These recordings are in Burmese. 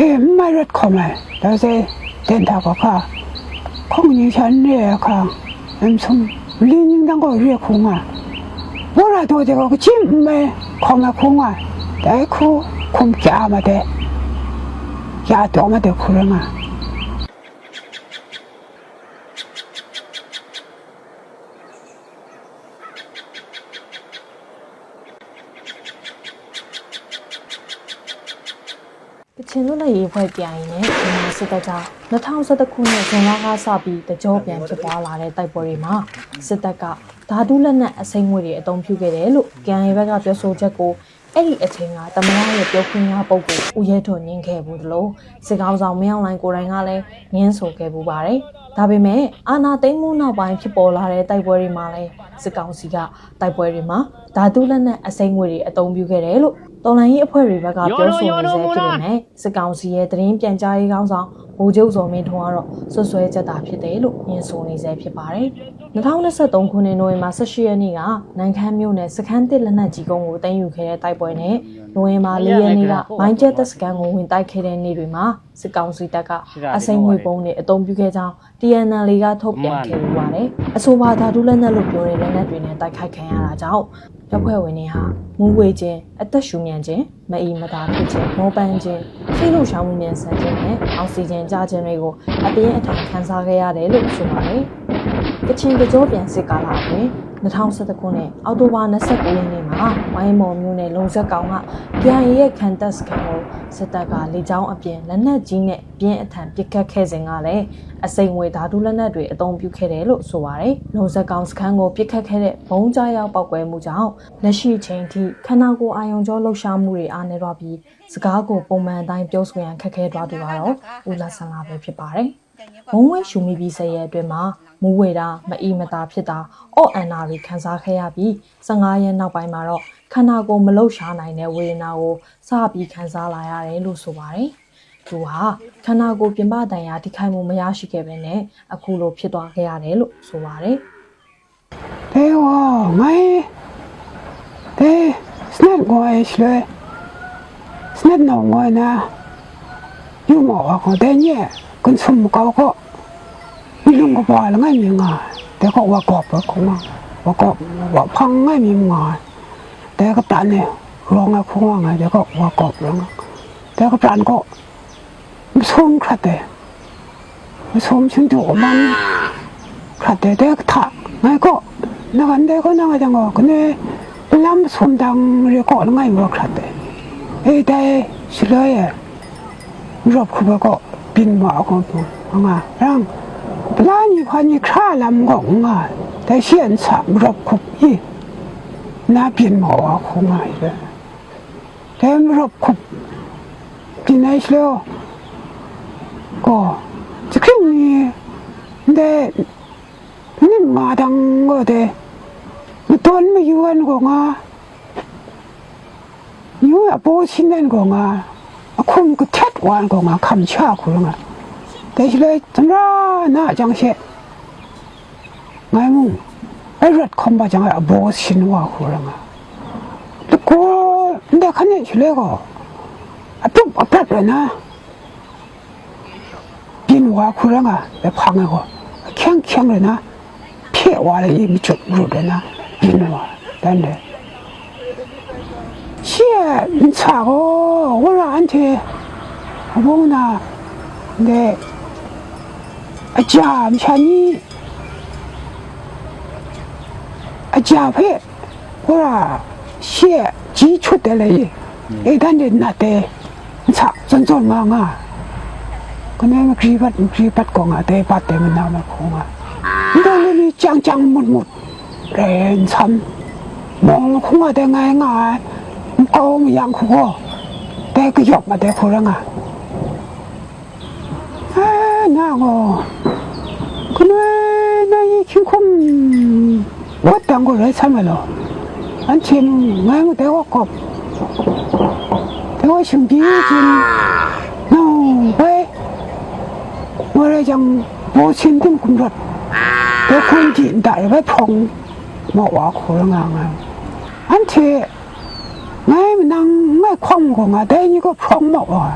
哎，买热烤来，但是电塔个卡，空你前热卡，嗯从零零当个热空啊，我来多这个金买烤买空啊，带空空家嘛的，家多嘛的苦人啊。 ကချင်လွတ်လပ်ရေးဖွဲ့ပြိုင်နဲ့မြန်မာစစ်တပ်က2011ခုနှစ်ဇွန်လကစပြီးတကြောပြန်ဖြစ်ပွားလာတဲ့တိုက်ပွဲတွေမှာစစ်တပ်ကဓာတုလက်နက်အစိမ်းငွေတွေအသုံးပြုခဲ့တယ်လို့ကန်ရီဘက်ကပြောဆိုချက်ကိုအဲ့ဒီအချိန်ကတမန်ရဲ့ပြောခွင့်ရပုဂ္ဂိုလ်ဦးရဲထွန်းညင်းခဲ့ဘူးတလို့စစ်ကောင်ဆောင်မင်းအောင်လိုင်ကိုယ်တိုင်ကလည်းညင်းဆိုခဲ့ပူပါတယ် ဒါပေမဲ့အာနာသိမ့်မှုနောက်ပိုင်းဖြစ်ပေါ်လာတဲ့တိုက်ပွဲတွေမှာလည်းစစ်ကောင်စီကတိုက်ပွဲတွေမှာဓာတုလက်နက်အစိမ်းငွေတွေအသုံးပြုခဲ့တယ်လို့တော်လိုင်းရေးအဖွဲ့တွေဘက်ကပြောဆိုနေစေဖြစ်ပေမဲ့စစ်ကောင်စီရဲ့သတင်းပြန်ကြားရေးကောင်းဆောင်ဗိုလ်ချုပ်စော်မင်းထွန်းကတော့ဆွဆွဲချက်တာဖြစ်တယ်လို့ညင်ဆိုနေစေဖြစ်ပါတယ်2023ခုနှစ်နိုဝင်ဘာ18ရက်နေ့ကနိုင်ခမ်းမြို့နယ်စခန်းတစ်လက်နက်ကြီးကုန်းကိုတင်ယူခဲ့တဲ့တိုက်ပွဲနဲ့ နိုဝင်ဘာ4ရက်နေ့ကမိုင်းကျက်တပ်စခန်းကိုဝင်တိုက်ခဲ့တဲ့နေ့တွေမှာစစ်ကောင်စီတပ်ကအစိမ်းငွေပုံတွေအုံပြုခဲ့ကြောင်း TNL ကထုတ်ပြန်ခဲ့ပူပါတယ်အဆိုပါဓာတုလက်နက်လို့ပြောတဲ့လက်နက်တွေနဲ့တိုက်ခိုက်ခံရတာကြောင့်တပ်ဖွဲ့ဝင်တွေဟာမူဝေခြင်းအသက်ရှူမြန်ခြင်းမအီမတာဖြစ်ခြင်းမောပန်းခြင်းထိလို့ရှောင်းမှုမြန်ဆန်ခြင်းနဲ့အောက်ဆီဂျင်ကျခြင်းတွေကိုအပြင်းအထန်ခံစားခဲ့ရတယ်လို့ဆိုပါတယ်။ ကချင်ကြောပြန်စစ်ကာလအတွင်း2011ခုနှစ်အောက်တိုဘာ29ရက်နေ့မှာဝိုင်းမော်မြို့နယ်လုံဆက်ကောင်က PIA ရဲ့ခံတပ်စခန်းကိုစစ်တပ်ကလေကြောင်းအပြင်လက်နက်ကြီးနဲ့ပြင်းအထန်ပစ်ခတ်ခဲ့စဉ်ကလည်းအစိမ်ငွေဓာတုလက်နက်တွေအသုံးပြုခဲ့တယ်လို့ဆိုပါတယ်။လုံဆက်ကောင်စခန်းကိုပစ်ခတ်ခဲ့တဲ့ဘုံကြားရောက်ပောက်ကွဲမှုကြောင့်လက်ရှိချိန်ထိခန္ဓာကိုယ်အာယုံကြောလှုပ်ရှားမှုတွေအားနည်းတော့ပြီးစကားကိုပုံမှန်အတိုင်းပြောဆိုရန်ခက်ခဲသွားသူကတော့ဦးလာဆန်လာပဲဖြစ်ပါတယ်။ ဝုံဝဲရှုံမိပြီး၁၀ရက်အတွင်းမှာမူးဝဲတာမအီမသာဖြစ်တာအော့အန်နာတွေခံစားခဲ့ရပြီး15ရက်နောက်ပိုင်းမှာတော့ခန္ဓာကိုယ်မလှုပ်ရှားနိုင်တဲ့ဝေဒနာကိုစပြီးခံစားလာရတယ်လို့ဆိုပါတယ်။သူဟာခန္ဓာကိုယ်ပြင်ပတန်ရာထိခိုက်မှုမရရှိခဲ့ပဲနဲ့အခုလိုဖြစ်သွားခဲ့ရတယ်လို့ဆိုပါတယ်။ဒေဝငိုင်းဒေစနက်ငိုင်းရှလေစနက်နော်ငိုင်းနာယူမောကောတဲ့ညက် กันสมเขาก็มีลุงก็ปล่อยแล้วไม่มีงานแต่ก็ว่ากอบว่ามัว่ากอบว่าพังไม่มีงานแต่ก็ตันเนี่ยร้องอะคงว่าไงแต่ก็ว่ากอบร้องแต่ก็ตันก็มันสมขัดแต่มันมชิ้งโจมันขัดเต่แต่ก็ถ้าไงก็นักอันเด็กก็นักจังก็คนนี้ลำสมดังเรียกก็ไม่ว่าขัดเต่ไอ้แต่สิเลยรับคือว่าก็ ดวานก็งาคำชาคุงาแต่สิเลยจังราหน้าจังเชไงมึงไอ้รถคอมบาจังไอ้โบชินว่าคุงาแต่กูเด็กคน 关公啊，看不下去了。但是嘞，怎么那讲些？俺们二十看把讲啊，不新话去了嘛。这个你得看见去那个，啊，都不白人啊，变话去了啊，来胖那个，强强人啊，骗话嘞也没准入人啊，变话，真的。谢你查我，我让俺去。我问呐，那家乡呢？家乡嘞，我啦些基础的嘞，一旦你那得，你操，真做嘛啊？可能我？几百、几百块啊？得，反正么，好啊！你这里脏脏、木木、乱乱、乱哄啊？得，哎哎，搞么样苦？得，可要嘛？得苦人啊！ 하고 그날 나이 킹콩 왔던 걸로 삼아로 안침 마음 대갖고 대고 신비진 나왜 뭐래장 모신 등 군 লত 대군진 달바 통 뭐와 고랑아 안치 마음 낭 마음 공공아 대니고 통 뭐와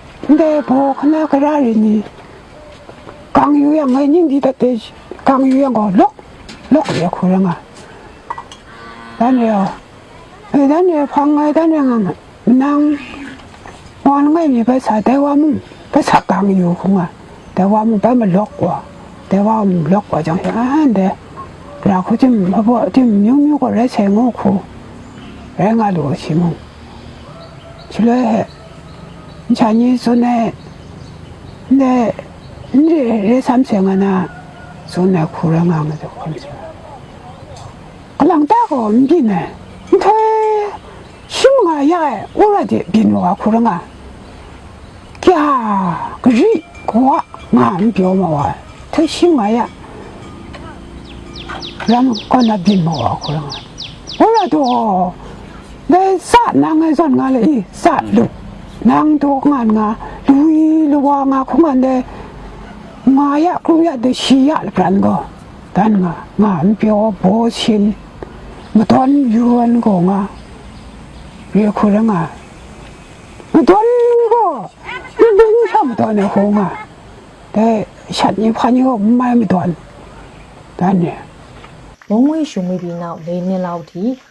เลยได้คุ้มครังสลุมก็ตาก็เท็ดงามเพียวคุณงะก็รีก็ว่าเงาอ่ะแต่งามเพียวชัดกำช้ำเอาไว้ไอ้เงาก็เท็ดได้พอขนาดกระไรนี่กังอยู่ยังไงยิ่งดีแ 자니 손에 내 이래 삼생아나 손에 구렁하면서 걸지 그냥 따고 옮기네 그 심가 야에 오라지 빈모가 구렁아 야 그지 고아 마음 벼마와 더 심가야 그럼 꺼나 빈모가 구렁아 오라도 내 싸, 낭에 손가래 이 싸, 룩 င်းမဘောချင်းမျိုးမျိုးကလည်းဆိုင်ငို့ခုအဲငါလို့ရှိမချလဲချာနီဆိုနေနေနေရဆမ်ဆင်ငနာဆိုနေခုရငါမတော့ခွန်စီကလန်တာကိုမပြင်းနဲ့ထဲရှိမငါရဥရတဲ့ပြင်းတော့ခုရငါကြာကကြီးကွာငါမပြောမဝထဲရှိမရရမ်ကနပြင်းမဝခုရငါဥရတော့လေစနာငယ်စွန်ငါလေစလူနန်းတော့ငါငါလူလူဝငါခုငါတဲ့ငါရကူရတဲ့ရှိရလပြ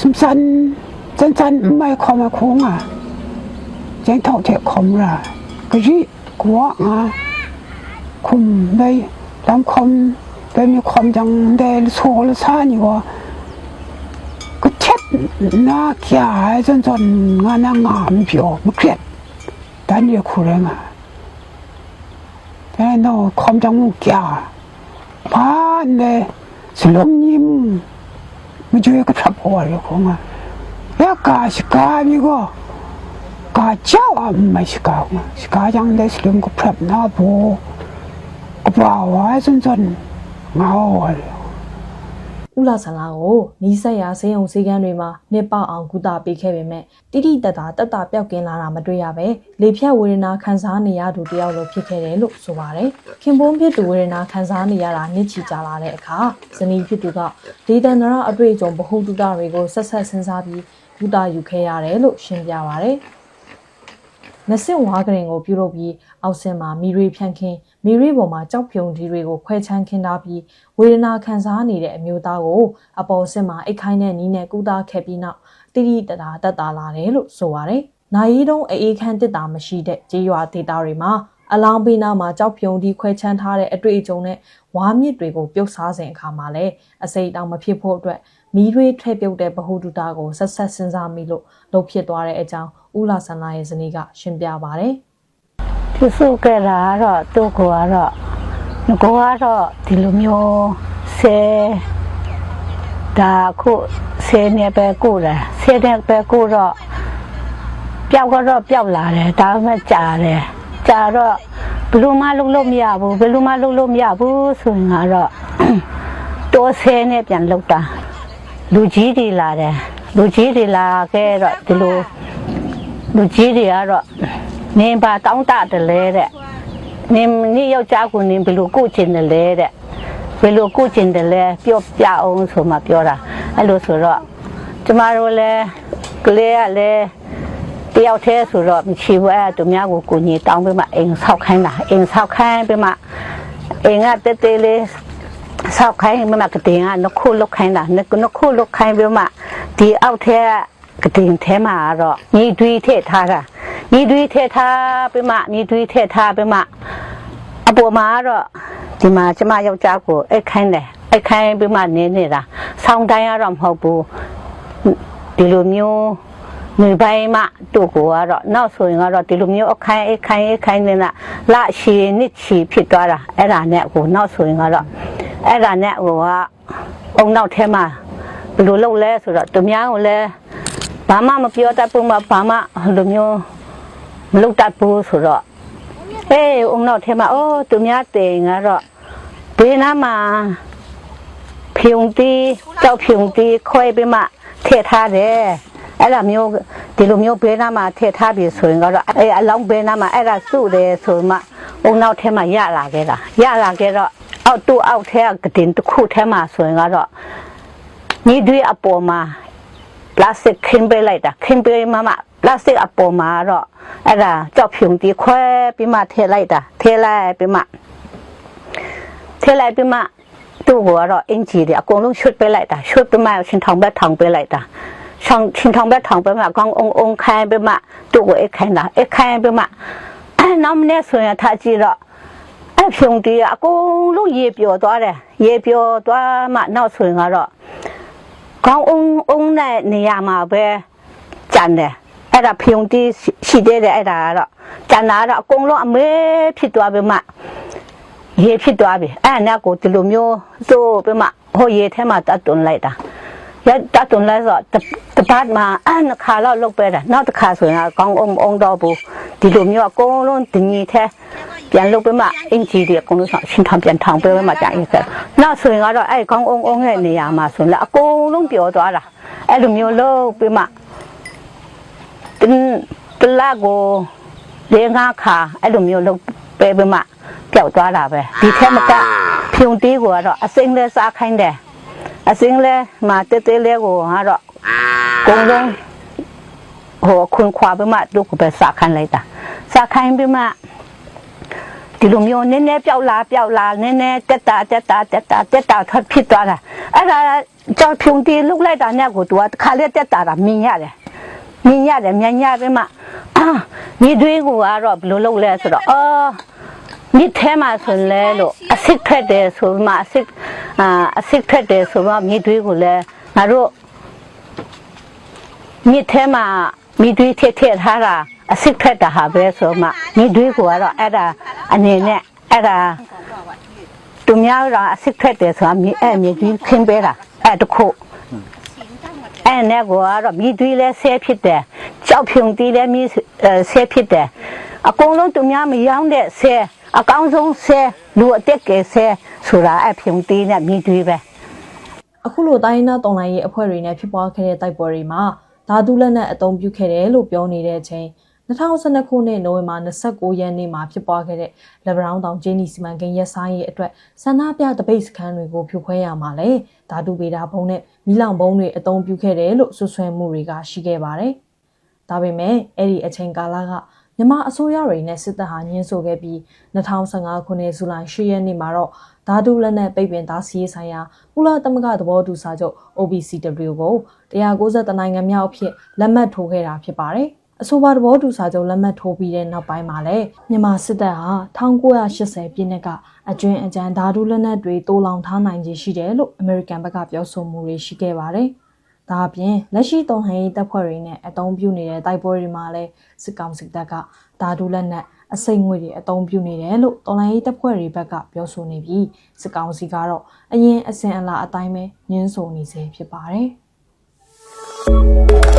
สุสันសំសាន់សិនសាន់មិនខំមកខងអាចឹងថោចេះខំរាក៏ជីงอะคุมได้ลำคมไปมีความจังได้โซลซานอยู่ว่าก็เช็ดหน้าเขียจนจนงานงามเปียวม่เครียดแต่นี่คุเรงอะแต่เราความจังมุกยาผ่านเลยสลมยิ้ม 주에 그 잡아와요 공아 야 가시가 이거 가짜와 마시가 시가장대 슬럼 그 프랍 나보 그바와 전전 나와 ဥလာဆန်လာကိုနီးစက်ရာဆေးရုံဆေးကန်းတွေမှာနှစ်ပေါက်အောင်ကုသပေးခဲ့ပေမဲ့တိတိတတ်တာတက်တာပျောက်ကင်းလာတာမတွေ့ရပဲလေဖြတ်ဝေဒနာခံစားနေရသူတယောက်လိုဖြစ်ခဲ့တယ်လို့ဆိုပါတယ်။ခင်ပွန်းဖြစ်သူဝေဒနာခံစားနေရတာနှစ်ချီကြာလာတဲ့အခါဇနီးဖြစ်သူကဒေသန္တရအတွေ့အကြုံဗဟုသုတတွေကိုဆက်ဆက်စဉ်းစားပြီးကုသယူခဲ့ရတယ်လို့ရှင်းပြပါတယ်။ မစစ်ဝါကရင်ကိုပြုလုပ်ပြီးအောက်ဆင်းမှာမီရီဖြန့်ခင်းမီရီပေါ်မှာကြောက်ဖြုံဒီတွေကိုခွဲချမ်းခင်းထားပြီးဝေဒနာခံစားနေတဲ့အမျိုးသားကိုအပေါ်ဆင်းမှာအိတ်ခိုင်းတဲ့နီးနဲ့ကုသခဲ့ပြီးနောက်တိတိတတာတက်တာလာတယ်လို့ဆိုပါတယ်။နိုင်ရီတုံးအေးခန့်တစ်တာမရှိတဲ့ကြေးရွာဒေတာတွေမှာအလောင်းပေးနာမှာကြောက်ဖြုံဒီခွဲချမ်းထားတဲ့အတွေ့အကြုံနဲ့ဝါမြစ်တွေကိုပြုတ်စားစဉ်အခါမှာလည်းအစိတ်တောင်မဖြစ်ဖို့အတွက် မီးတွေထဲပြုတ်တဲ့ဗဟုတုတကိုဆက်ဆက်စဉ်းစားမိလို့လှုပ်ဖြစ်သွားတဲ့အကြောင်းဦးလာဆန္ဒရဲ့ဇနီးကရှင်းပြပါတယ်သူစုခဲ့တာကတော့သူ့ကိုကတော့ငကိုကတော့ဒီလိုမျိုးဆဲဒါခုဆဲနေပဲကိုတယ်ဆဲနေပဲကိုတော့ပျောက်ကတော့ပျောက်လာတယ်ဒါပေမဲ့ကြာတယ်ကြာတော့ဘယ်လိုမှလုပ်လို့မရဘူးဘယ်လိုမှလုပ်လို့မရဘူးဆိုရင်ကတော့တိုးဆဲနေပြန်လောက်တာ လူကြီးတွေလာတယ်လူကြီးတွေလာခဲ့တော့ဒီလိုလူကြီးတွေကတော့နင်ပါတောင်းတတယ်လေတဲ့နင်นี่ယောက်ျားကိုနင်ဘယ်လိုကိုချင်တယ်လဲတဲ့ဘယ်လိုကိုချင်တယ်လဲပြောပြအောင်ဆိုမှပြောတာအဲ့လိုဆိုတော့ကျမတို့လည်းကလေးကလည်းတယောက်တည်းဆိုတော့မရှိဘူးအဲ့ဒါသူများကိုကိုညီတောင်းပေးမှအိမ်ဆောက်ခိုင်းတာအိမ်ဆောက်ခိုင်းပေးမှအိမ်ကတဲတဲလေး ဆောက်ခိုင်းမမကတင်ကနခုလုတ်ခိုင်းတာနနခုလုတ်ခိုင်းပြီးမှဒီအောက်ထဲကကတင်ထဲမှာတော့ညီတွေးထည့်ထားတာမြေတွေထည့်ထားပြီးမှမြေတွေထည့်ထားပြီးမှအပေါ်မှာတော့ဒီမှာကျမယောက်ျားကိုအိတ်ခိုင်းတယ်အိတ်ခိုင်းပြီးမှနေနေတာဆောင်းတိုင်းကတော့မဟုတ်ဘူးဒီလိုမျိုးနေပိုင်းမှတို့ကိုကတော့နောက်ဆိုရင်ကတော့ဒီလိုမျိုးအခိုင်းအိတ်ခိုင်းအိတ်ခိုင်းနေတာလရှည်နှစ်ချီဖြစ်သွားတာအဲ့ဒါနဲ့ကိုနောက်ဆိုရင်ကတော့ အဲ့ဒါနဲ့ဟိုကအုံနောက်ထဲမှာဘယ်လိုလုပ်လဲဆိုတော့သူများကိုလည်းဘာမှမပြောတတ်ဘူးမဘာမှဟိုလိုမျိုးမလုပ်တတ်ဘူးဆိုတော့အေးအုံနောက်ထဲမှာအိုးသူများတင်ငါတော့ဘေးနားမှာဖြုံတီးကြောက်ဖြုံတီးခွဲပြီးမှထည့်ထားတယ်အဲ့လိုမျိုးဒီလိုမျိုးဘေးနားမှာထည့်ထားပြီဆိုရင်ကတော့အေးအလောင်းဘေးနားမှာအဲ့ဒါစုတယ်ဆိုမှအုံနောက်ထဲမှာရလာခဲ့တာရလာခဲ့တော့ အောက်တူအောက်ထဲကတင်တစ်ခုထဲမှာဆိုရင်ကတော့ညီတွေအပေါ်မှာပလတ်စတစ်ခင်းပေးလိုက်တာခင်းပေးမှမှပလတ်စတစ်အပေါ်မှာတော့အဲ့ဒါကြောက်ဖြုံတီခွဲပြီးမှထည့်လိုက်တာထည့်လိုက်ပြီးမှထည့်လိုက်ပြီးမှသူ့ကိုကတော့အင်ဂျီတွေအကုန်လုံးရွှတ်ပေးလိုက်တာရွှတ်ပြီးမှရှင်ထောင်ဘက်ထောင်ပေးလိုက်တာဆောင်ရှင်ထောင်ဘက်ထောင်ပေးမှကောင်းအောင်အောင်ခိုင်းပြီးမှသူ့ကိုအိတ်ခိုင်းတာအိတ်ခိုင်းပြီးမှအဲ့နောက်မနေ့ဆိုရင်ထားကြည့်တော့ အဲ့ဖြုံတီကအကုန်လုံးရေပျော်သွားတယ်ရေပျော်သွားမှနောက်ဆိုရင်ကတော့ကောင်းအောင်အောင်တဲ့နေရာမှာပဲကြံတယ်အဲ့ဒါဖယုံတီးရှိသေးတယ်အဲ့ဒါကတော့ကြံတာကတော့အကုန်လုံးအမဲဖြစ်သွားပြီမှရေဖြစ်သွားပြီအဲ့ဒါကိုဒီလိုမျိုးသို့ပြီမှဟိုရေထဲမှာတတ်တွန်းလိုက်တာရတတ်တွန်းလိုက်ဆိုတပတ်မှာအဲ့နှခါတော့လုတ်ပဲတာနောက်တစ်ခါဆိုရင်ကောင်းအောင်အောင်တော့ဘူးဒီလိုမျိုးအကုန်လုံးတင်ကြီးထဲ ပြန်လုတ်ပြီးမှအင်ဂျီတွေအကုန်လုံးဆောင်ရှင်ထောင်ပြန်ထောင်ပေးပြီးမှကြာရင်ဆက်နောက်ဆိုရင်ကတော့အဲ့ကောင်းအောင်အောင်ရဲ့နေရာမှာဆိုရင်လည်းအကုန်လုံးပျော်သွားတာအဲ့လိုမျိုးလုတ်ပြီးမှတင်ပလာကိုလေငါခါအဲ့လိုမျိုးလုတ်ပေးပြီးမှပျောက်သွားတာပဲဒီထဲမှာကဖြုံတီးကိုကတော့အစိမ့်လဲစားခိုင်းတယ်အစိမ့်လဲမှာတဲတဲလဲကိုကတော့ကုန်းလုံးဟိုခွန်ခွာပြီးမှတို့ကိုပဲစားခိုင်းလိုက်တာစားခိုင်းပြီးမှ ဒီလိုမျိုးနည်းနည်းပျောက်လာပျောက်လာနည်းနည်းတက်တာတက်တာတက်တာတက်တာထွက်ဖြစ်သွားတာအဲ့ဒါကြောင့်ဖြုံတီလုတ်လိုက်တာနဲ့ကိုသူကတစ်ခါလေးတက်တာတာမြင်ရတယ်မြင်ရတယ်မြန်ရပြီးမှအာညီသွေးကိုကတော့ဘယ်လိုလုပ်လဲဆိုတော့အော်မြစ်ထဲမှာဆိုလဲလို့အစစ်ဖက်တယ်ဆိုမှအစစ်အာအစစ်ဖက်တယ်ဆိုမှမြစ်သွေးကိုလည်းငါတို့မြစ်ထဲမှာမြစ်သွေးထည့်ထည့်ထားတာ အစစ်ဖက်တာဟာပဲဆိုမှမြစ်သွေးကိုကတော့အဲ့ဒါအနေနဲ့အဲ့ဒါသူများတော့အစစ်ဖက်တယ်ဆိုတာမြစ်အဲ့မြစ်သွေးခင်းပေးတာအဲ့တခုအဲ့နဲ့ကိုကတော့မိသွေးလဲဆဲဖြစ်တယ်ကြောက်ဖြုံတီးလဲမိဆဲဖြစ်တယ်အကုန်လုံးသူများမရောတဲ့ဆဲအကောင်းဆုံးဆဲလူအသက်ကဲဆဲဆိုတာအဖြုံတီးနဲ့မိသွေးပဲအခုလိုတိုင်းရင်းသားတော်လှန်ရေးအဖွဲ့တွေနဲ့ဖြစ်ပွားခဲ့တဲ့တိုက်ပွဲတွေမှာဓာတုလက်နက်အသုံးပြုခဲ့တယ်လို့ပြောနေတဲ့အချိန် 2012ခုနှစ်နိုဝင်ဘာ29ရက်နေ့မှာဖြစ်ပွားခဲ့တဲ့လက်ဗရောင်းတောင်ဂျင်းနီစီမံကိန်းရက်ဆိုင်ရဲ့အတွက်ဆန္ဒပြတပိတ်စခန်းတွေကိုဖြိုခွဲရမှာလဲဓာတုဗေဒဘုံနဲ့မိလောင်ဘုံတွေအသုံးပြုခဲ့တယ်လို့ဆွဆွဲမှုတွေကရှိခဲ့ပါတယ်။ဒါပေမဲ့အဲ့ဒီအချိန်ကာလကမြန်မာအစိုးရတွေနဲ့စစ်တပ်ဟာညှင်းဆိုခဲ့ပြီး2015ခုနှစ်ဇူလိုင်10ရက်နေ့မှာတော့ဓာတုလက်နက်ပိတ်ပင်သားစီးရေးဆိုင်ရာကုလသမဂ္ဂသဘောတူစာချုပ် OPCW ကို190နိုင်ငံမြောက်အဖြစ်လက်မှတ်ထိုးခဲ့တာဖြစ်ပါတယ်။ အဆိုပါသဘောတူစာချုပ်လက်မှတ်ထိုးပြီးတဲ့နောက်ပိုင်းမှာလည်းမြန်မာစစ်တပ်ဟာ1980ပြည့်နှစ်ကအကျွင်းအကြံဓာတုလက်နက်တွေတိုးလောင်ထားနိုင်ခြင်းရှိတယ်လို့အမေရိကန်ဘက်ကပြောဆိုမှုတွေရှိခဲ့ပါတယ်။ဒါအပြင်လက်ရှိတုံးဟန်ရေးတပ်ဖွဲ့တွေနဲ့အုံပြုနေတဲ့တိုက်ပွဲတွေမှာလည်းစစ်ကောင်စီတပ်ကဓာတုလက်နက်အစိမ့်ငွေတွေအုံပြုနေတယ်လို့တော်လိုင်းရေးတပ်ဖွဲ့တွေဘက်ကပြောဆိုနေပြီးစစ်ကောင်စီကတော့အရင်အစဉ်အလာအတိုင်းပဲညှင်းဆိုနေစေဖြစ်ပါတယ်။